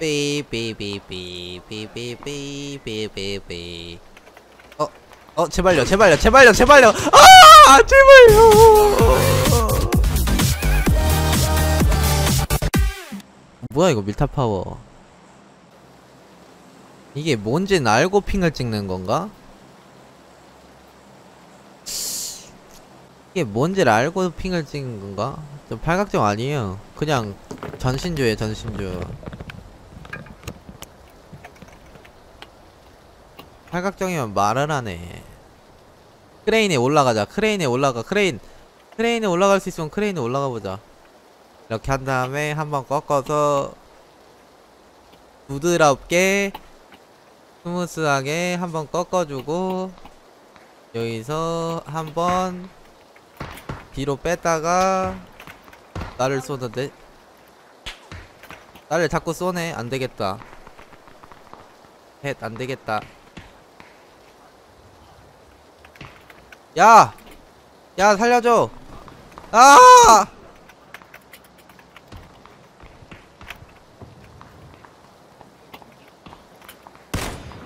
삐삐삐삐삐삐삐삐삐 어? 어 제발요 제발요 제발요 제발요 아 제발요 뭐야 이거 밀타 파워 이게 뭔지는 알고 핑을 찍는 건가? 이게 뭔지를 알고 핑을 찍는 건가? 저 팔각정 아니에요 그냥 전신주에 전신주 팔각정이면 말을 하네. 크레인에 올라가자. 크레인에 올라가. 크레인. 크레인에 올라갈 수 있으면 크레인에 올라가 보자. 이렇게 한 다음에 한번 꺾어서 부드럽게 스무스하게 한번 꺾어주고 여기서 한번 뒤로 뺐다가 나를 쏘는데? 나를 자꾸 쏘네. 안되겠다. 헷 안되겠다 야! 야 살려줘. 아!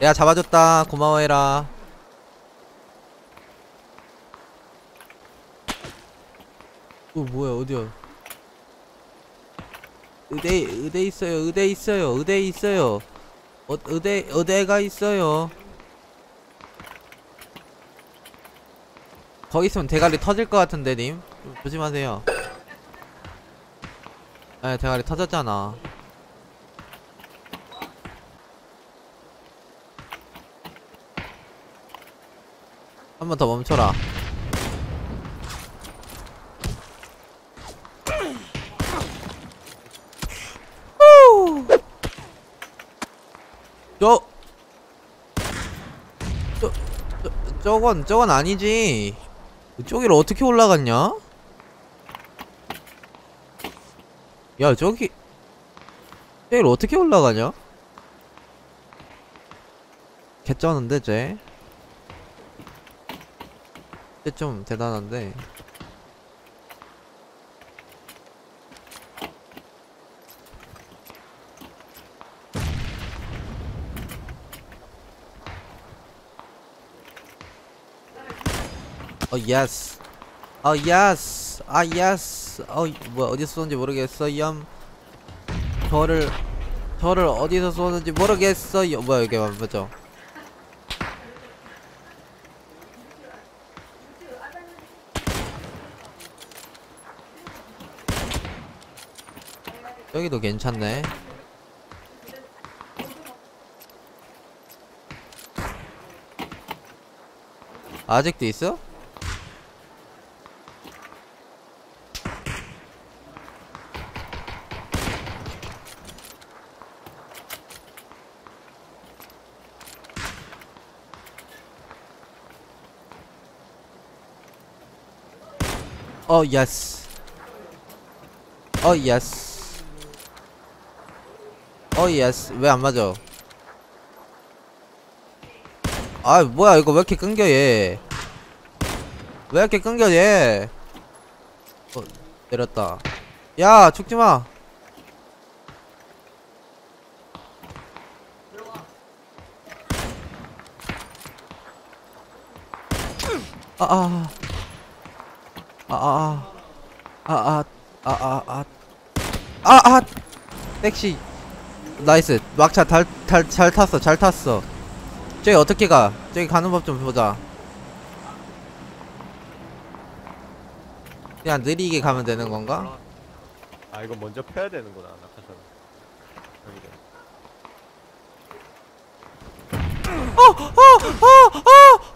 야 잡아줬다. 고마워해라. 어 뭐야 어디야? 의대 의대 있어요 의대 있어요 의대 있어요. 어, 의대 의대가 있어요 거기 있으면 대가리 터질 것 같은데 님? 조심하세요. 에 대가리 터졌잖아. 한 번 더 멈춰라. 저, 저, 저, 저건, 저건 아니지. 저기를 어떻게 올라갔냐? 야, 저기, 저기를 어떻게 올라가냐? 개쩌는데, 쟤? 쟤 좀 대단한데. 어 예스 어 예스 아 예스 어 뭐야 어디서 쏘는지 모르겠어요 저를 저를 어디서 쏘는지 모르겠어요 뭐야 이게 맞죠? 여기도 괜찮네. 아직도 있어? 어 예스 어 예스 어 예스 왜안 맞아? 아 뭐야 이거 왜 이렇게 끊겨 얘? 왜 이렇게 끊겨 얘? 어, 내렸다. 야 죽지 마. 아 아 아아 아아 아아 아아 택시 나이스 막차 달 달 잘 탔어 잘 탔어 저기 어떻게 가? 저기 가는 법 좀 보자. 그냥 느리게 가면 되는 건가? 아 이거 먼저 펴야 되는구나 낙하산 아!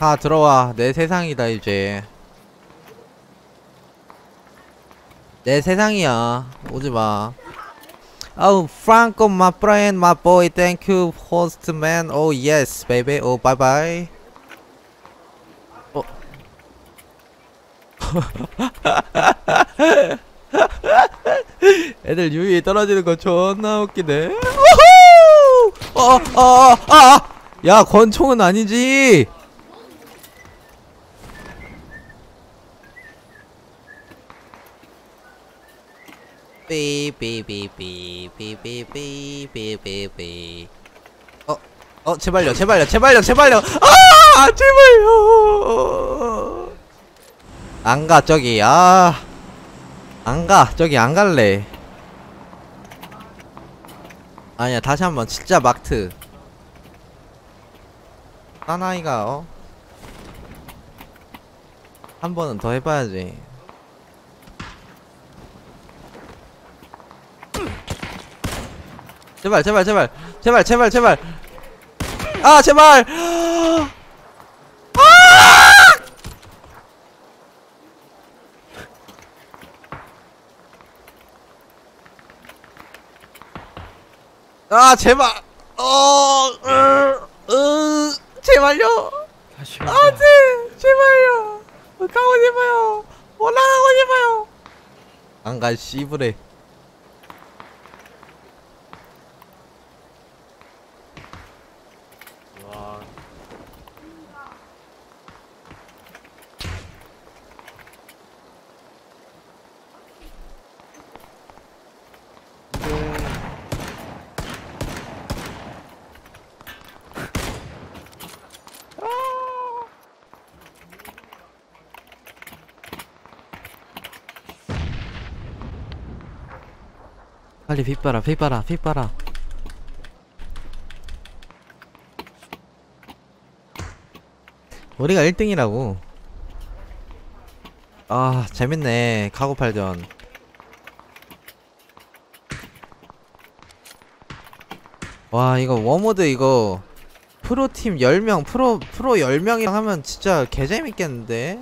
다 들어와 내 세상이다 이제 내 세상이야 오지마 Oh, Franco, my friend, my boy, thank you, host man. Oh yes, baby. Oh, bye bye. 어. 애들 유유히 떨어지는 거 존나 웃기네. 어, 어, 어, 아, 야, 권총은 아니지. 삐삐삐삐삐삐삐삐삐삐 어, 어, 제발요, 제발요, 제발요, 제발요. 아, 제발요. 안 가, 저기, 아. 안 가, 저기 안 갈래. 아니야, 다시 한번 진짜 막트. 사나이가, 어? 한 번은 더 해봐야지. 제발, 제발, 제발, 제발, 제발, 제발. 아, 제발. 아, 제발. 어, 으, 으, 제발요. 다시 아, 제, 제발요. 가고 싶어요. 올라가고 싶어요. 안 가, 씨부레. 와 빨리 빗 봐라, 빗 봐라, 빗 봐라. 우리가 1등이라고. 아, 재밌네. 카고팔전. 와, 이거 워모드 이거 프로팀 10명, 프로 프로 10명이랑 하면 진짜 개재밌겠는데.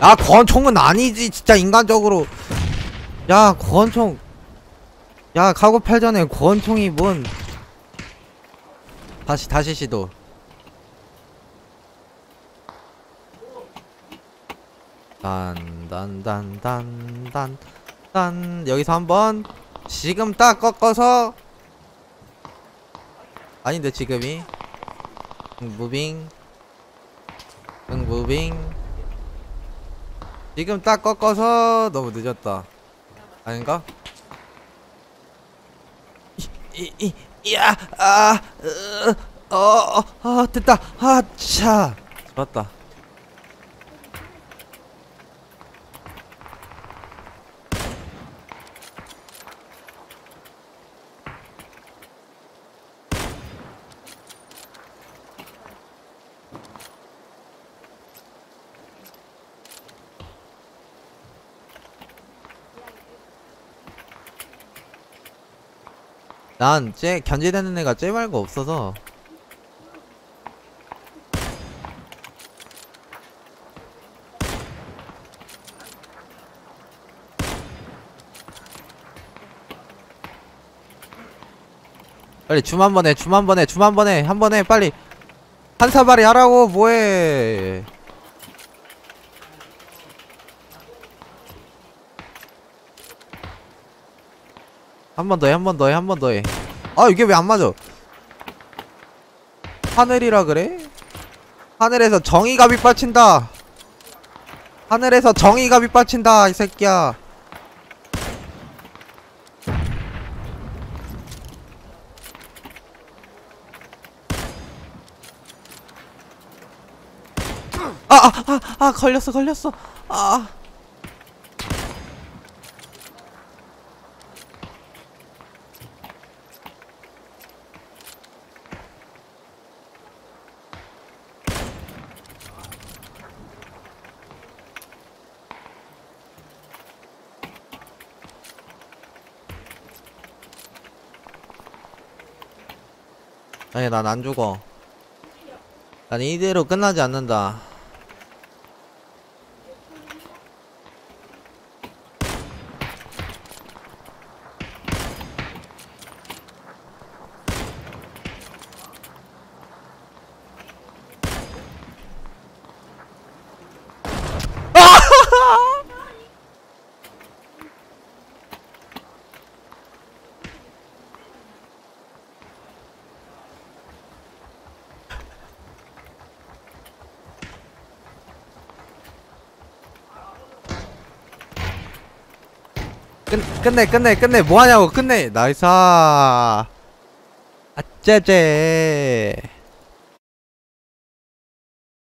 아 권총은 아니지 진짜 인간적으로. 야 권총. 야 카고 팔전에 권총이 뭔. 다시 다시 시도. 딴딴딴딴딴. 여기서 한번 지금 딱 꺾어서. 아닌데 지금이. 응, 무빙. 응 무빙 지금 딱 꺾어서 너무 늦었다. 아닌가? 이, 이, 이, 야, 아, 으, 어, 어, 어, 됐다. 아, 차. 좋았다. 난 쟤 견제되는 애가 쟤 말고 없어서. 빨리 줌 한 번에 줌 한 번에 줌 한 번에 한 번에 빨리. 한 사발이 하라고 뭐해 한 번 더해 한 번 더해 한 번 더 해. 아 이게 왜 안 맞아? 하늘이라 그래? 하늘에서 정의가 빗받친다. 하늘에서 정의가 빗받친다 이 새끼야. 아아아아 걸렸어 걸렸어. 아 아니 난 안 죽어. 난 이대로 끝나지 않는다 끝 끝내 끝내 끝내. 뭐 하냐고 끝내. 나이스. 아 째제